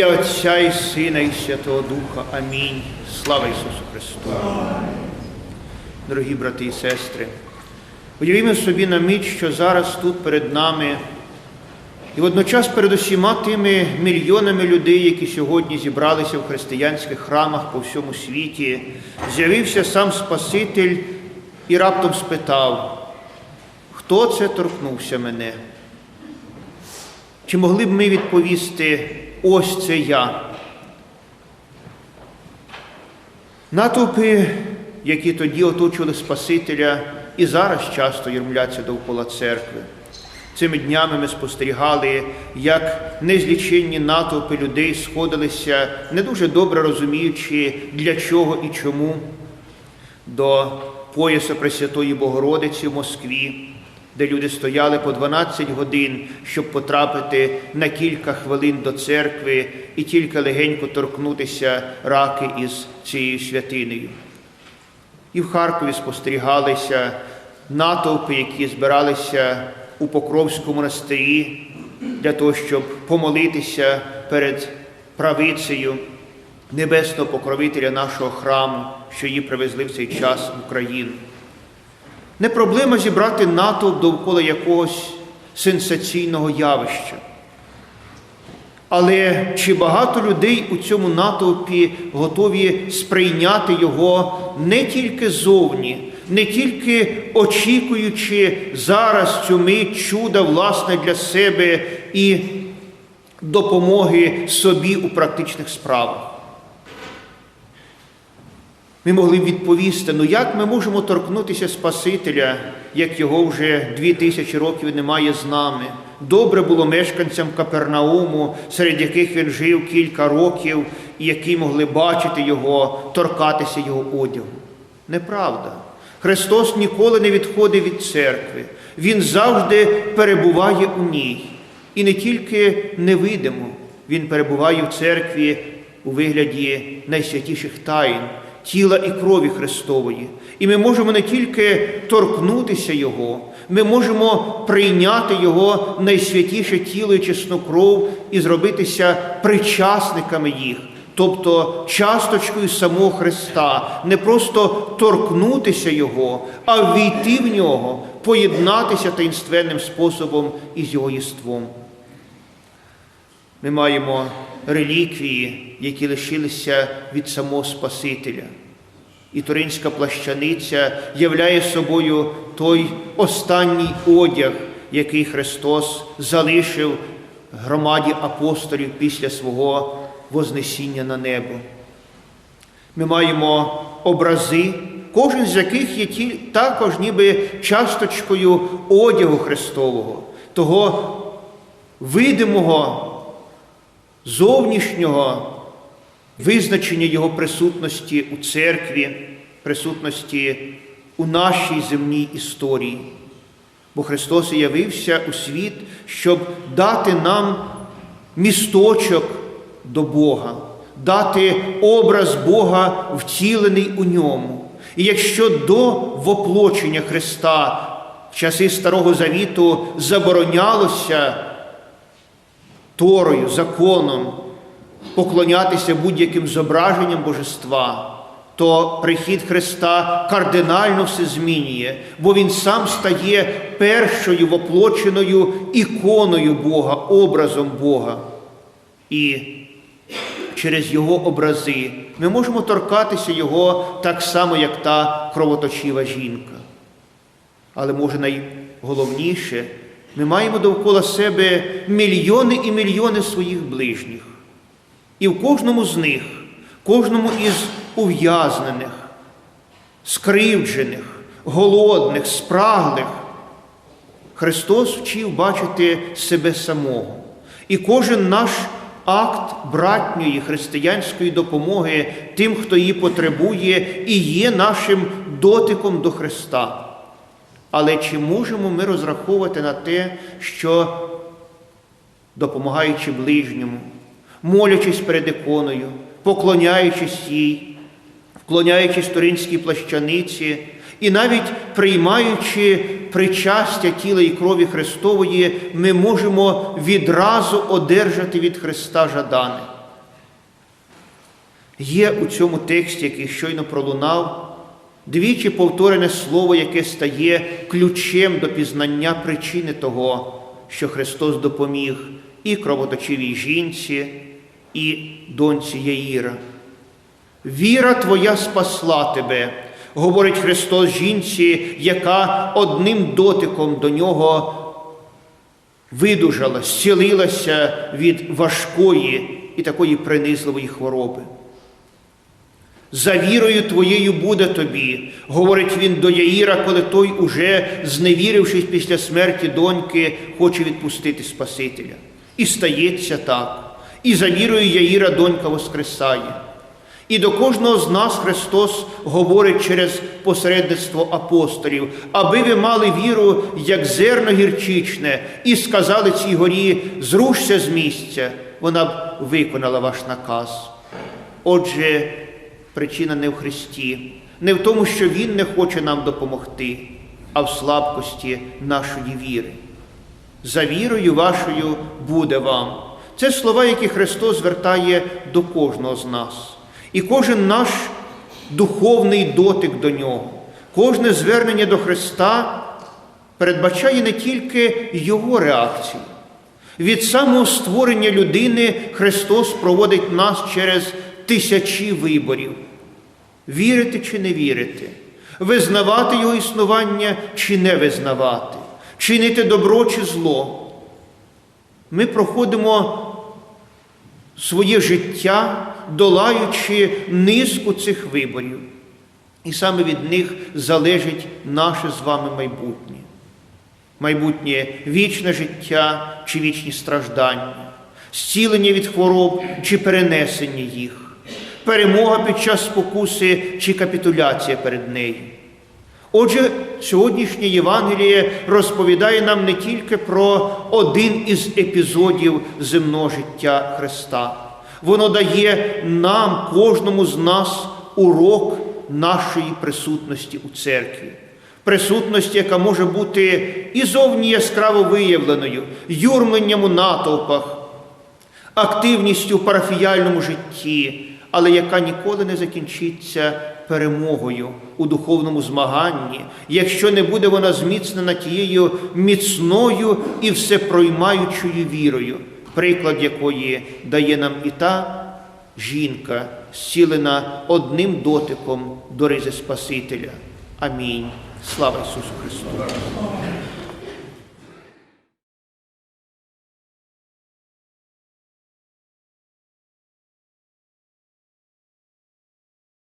ім'я Отця і Сина, і Святого Духа. Амінь. Слава Ісусу Христу. Дорогі брати і сестри, уявімо собі на мить, що зараз тут перед нами, і водночас перед усіма тими мільйонами людей, які сьогодні зібралися в християнських храмах по всьому світі, з'явився сам Спаситель і раптом спитав, хто це торкнувся мене? Чи могли б ми відповісти, ось це я? Натовпи, які тоді оточували Спасителя, і зараз часто юрмляться довкола церкви. Цими днями ми спостерігали, як незліченні натовпи людей сходилися, не дуже добре розуміючи, для чого і чому, до пояса Пресвятої Богородиці в Москві, де люди стояли по 12 годин, щоб потрапити на кілька хвилин до церкви і тільки легенько торкнутися раки із цією святинею. І в Харкові спостерігалися натовпи, які збиралися у Покровському монастирі для того, щоб помолитися перед правицею небесного покровителя нашого храму, що її привезли в цей час в Україну. Не проблема зібрати натовп довкола якогось сенсаційного явища. Але чи багато людей у цьому натовпі готові сприйняти його не тільки зовні, не тільки очікуючи зараз цю мить чуда власне для себе і допомоги собі у практичних справах? Ми могли б відповісти, ну як ми можемо торкнутися Спасителя, як його вже дві тисячі років немає з нами? Добре було мешканцям Капернауму, серед яких він жив кілька років, і які могли бачити його, торкатися його одягу. Неправда. Христос ніколи не відходить від церкви, Він завжди перебуває у ній. І не тільки невидимо, Він перебуває в церкві у вигляді найсвятіших таїн, тіла і крові Христової. І ми можемо не тільки торкнутися Його, ми можемо прийняти Його найсвятіше тіло і чесну кров і зробитися причасниками їх. Тобто часточкою самого Христа, не просто торкнутися Його, а ввійти в нього, поєднатися таїнственним способом із Його єством. Ми маємо реліквії, які лишилися від самого Спасителя. І Туринська плащаниця являє собою той останній одяг, який Христос залишив громаді апостолів після свого Вознесіння на небо. Ми маємо образи, кожен з яких є ті, також ніби часточкою одягу Христового, того видимого, зовнішнього визначення Його присутності у церкві, присутності у нашій земній історії. Бо Христос явився у світ, щоб дати нам місточок до Бога, дати образ Бога, втілений у ньому. І якщо до воплочення Христа в часи Старого Завіту заборонялося Торою, законом поклонятися будь-яким зображенням божества, то прихід Христа кардинально все змінює, бо Він сам стає першою воплоченою іконою Бога, образом Бога. І через Його образи ми можемо торкатися Його так само, як та кровоточива жінка. Але може найголовніше, ми маємо довкола себе мільйони і мільйони своїх ближніх. І в кожному з них, кожному із ув'язнених, скривджених, голодних, спраглих, Христос вчив бачити себе самого. І кожен наш акт братньої християнської допомоги тим, хто її потребує, і є нашим дотиком до Христа. Але чи можемо ми розраховувати на те, що, допомагаючи ближньому, молячись перед іконою, поклоняючись їй, вклоняючись туринській плащаниці, і навіть приймаючи причастя тіла і крові Христової, ми можемо відразу одержати від Христа жадане. Є у цьому тексті, який щойно пролунав, двічі повторене слово, яке стає ключем до пізнання причини того, що Христос допоміг і кровоточивій жінці, і доньці Яїра. Віра твоя спасла тебе, говорить Христос жінці, яка одним дотиком до нього видужала, зцілилася від важкої і такої принизливої хвороби. За вірою твоєю буде тобі, говорить він до Яїра, коли той, уже, зневірившись після смерті доньки, хоче відпустити Спасителя. І стається так. І за вірою Яїра донька воскресає. І до кожного з нас Христос говорить через посередництво апостолів, аби ви мали віру, як зерно гірчичне, і сказали цій горі, зрушся з місця, вона б виконала ваш наказ. Отже, причина не в Христі, не в тому, що Він не хоче нам допомогти, а в слабкості нашої віри. За вірою вашою буде вам. Це слова, які Христос звертає до кожного з нас. І кожен наш духовний дотик до нього, кожне звернення до Христа передбачає не тільки Його реакцію. Від самого створення людини Христос проводить нас через тисячі виборів. Вірити чи не вірити, визнавати Його існування чи не визнавати, чинити добро чи зло. Ми проходимо своє життя, долаючи низку цих виборів. І саме від них залежить наше з вами майбутнє. Майбутнє вічне життя чи вічні страждання, зцілення від хвороб чи перенесення їх, перемога під час спокуси чи капітуляція перед нею. Отже, сьогоднішнє Євангеліє розповідає нам не тільки про один із епізодів земного життя Христа. Воно дає нам, кожному з нас, урок нашої присутності у церкві. Присутності, яка може бути і зовні яскраво виявленою, юрмленням у натовпах, активністю в парафіяльному житті, але яка ніколи не закінчиться перемогою у духовному змаганні, якщо не буде вона зміцнена тією міцною і всепроймаючою вірою, приклад якої дає нам і та жінка, зцілена одним дотиком до ризи Спасителя. Амінь. Слава Ісусу Христу!